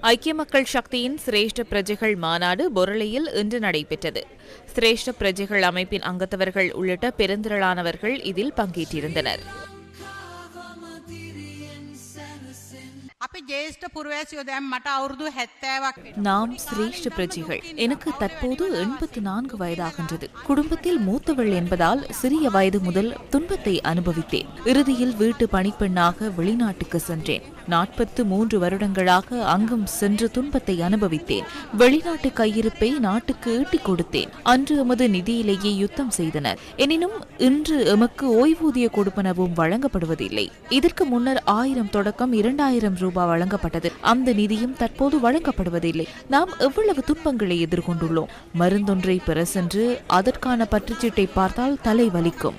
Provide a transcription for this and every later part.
ஐக்கிய மக்கள் சக்தியின் சிரேஷ்ட பிரஜைகள் மாநாடு பொருளையில் இன்று நடைபெற்றது. சிரேஷ்ட பிரஜைகள் அமைப்பின் அங்கத்தவர்கள் உள்ளிட்ட பெருந்திரளானவர்கள் இதில் பங்கேற்றிருந்தனர். நாம் சிரேஷ்ட பிரஜைகள் எனக்கு தற்போது எண்பத்து நான்கு வயதாகின்றது குடும்பத்தில் மூத்தவள் என்பதால் சிறிய வயது முதல் துன்பத்தை அனுபவித்தேன் இறுதியில் வீட்டு பணிப்பெண்ணாக வெளிநாட்டுக்கு சென்றேன் நாற்பத்து மூன்று வருடங்களாக அங்கும் சென்று துன்பத்தை அனுபவித்தேன் வெளிநாட்டு கையிருப்பை நாட்டுக்கு ஈட்டிக் கொடுத்தேன் அன்று எமது நிதியிலேயே யுத்தம் செய்தனர் எனினும் இன்று எமக்கு ஓய்வூதிய கொடுப்பனவும் வழங்கப்படுவதில்லை இதற்கு முன்னர் ஆயிரம் தொடக்கம் இரண்டாயிரம் ரூபாய் ரூபாய் வழங்கப்பட்டது. அந்த நிதியும் தற்போது வழங்கப்படுவதில்லை. நாம் எவ்வளவு துன்பங்களை எதிர்கொண்டுள்ளோம். மருந்தொன்றை பெற சென்று அதற்கான பற்றுச்சீட்டை பார்த்தால் தலை வலிக்கும்.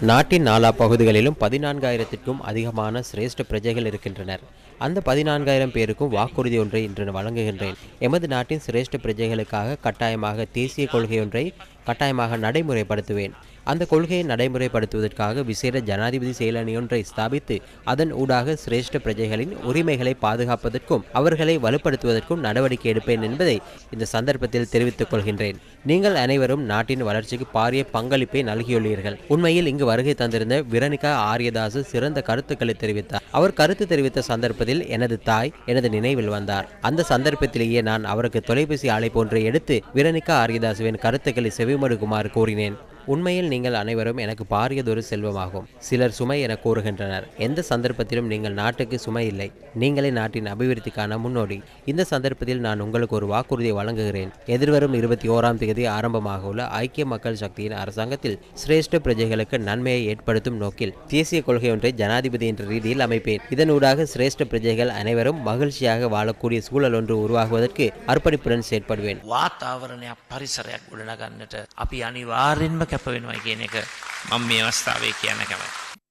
நாட்டின் நாலா பகுதிகளிலும் பதினான்காயிரத்திற்கும் அதிகமான சிரேஷ்ட பிரஜைகள் இருக்கின்றனர். அந்த பதினான்காயிரம் பேருக்கும் வாக்குறுதி ஒன்றை இன்று வழங்குகின்றேன். எமது நாட்டின் சிரேஷ்ட பிரஜைகளுக்காக கட்டாயமாக தேசிய கொள்கை ஒன்றை கட்டாயமாக நடைமுறைப்படுத்துவேன். அந்த கொள்கையை நடைமுறைப்படுத்துவதற்காக விசேட ஜனாதிபதி செயலணி ஒன்றை ஸ்தாபித்து அதன் ஊடாக சிரேஷ்ட பிரஜைகளின் உரிமைகளை பாதுகாப்பதற்கும் அவர்களை வலுப்படுத்துவதற்கும் நடவடிக்கை எடுப்பேன் என்பதை இந்த சந்தர்ப்பத்தில் தெரிவித்துக் கொள்கின்றேன். நீங்கள் அனைவரும் நாட்டின் வளர்ச்சிக்கு பாரிய பங்களிப்பை நல்கியுள்ளீர்கள். உண்மையில் இங்கு வருகை தந்திருந்த விரணிகா ஆரியதாசு சிறந்த கருத்துக்களை தெரிவித்தார். அவர் கருத்து தெரிவித்த சந்தர்ப்பத்தில் எனது தாய் எனது நினைவில் வந்தார். அந்த சந்தர்ப்பத்திலேயே நான் அவருக்கு தொலைபேசி ஆலை ஒன்றை எடுத்து விரணிகா ஆரியதாசுவின் கருத்துக்களை செவிமடுக்குமாறு கூறினேன். உண்மையில் நீங்கள் அனைவரும் எனக்கு பாரியதொரு செல்வமாகும் சிலர் சுமை என கூறுகின்றனர் எந்த சந்தர்ப்பத்திலும் நீங்கள் நாட்டுக்கு சுமை இல்லை நீங்களே நாட்டின் அபிவிருத்திக்கான முன்னோடி இந்த சந்தர்ப்பத்தில் நான் உங்களுக்கு ஒரு வாக்குறுதியை வழங்குகிறேன் எதிர்வரும் இருபத்தி ஓராம் தேதி ஆரம்பமாக உள்ள ஐக்கிய மக்கள் சக்தியின் அரசாங்கத்தில் சிரேஷ்ட பிரஜைகளுக்கு நன்மையை ஏற்படுத்தும் நோக்கில் தேசிய கொள்கை ஒன்றை ஜனாதிபதி என்ற ரீதியில் அமைப்பேன் இதனூடாக சிரேஷ்ட பிரஜைகள் அனைவரும் மகிழ்ச்சியாக வாழக்கூடிய சூழல் ஒன்று உருவாகுவதற்கு அர்ப்பணிப்புடன் செயற்படுவேன் වාතාවරණයක් පරිසරයක් ගොඩනගන්නට අපි අනිවාර්යෙන්ම කැප වෙනවා කියන එක මම මේ අවස්ථාවේ කියන්න කැමතියි.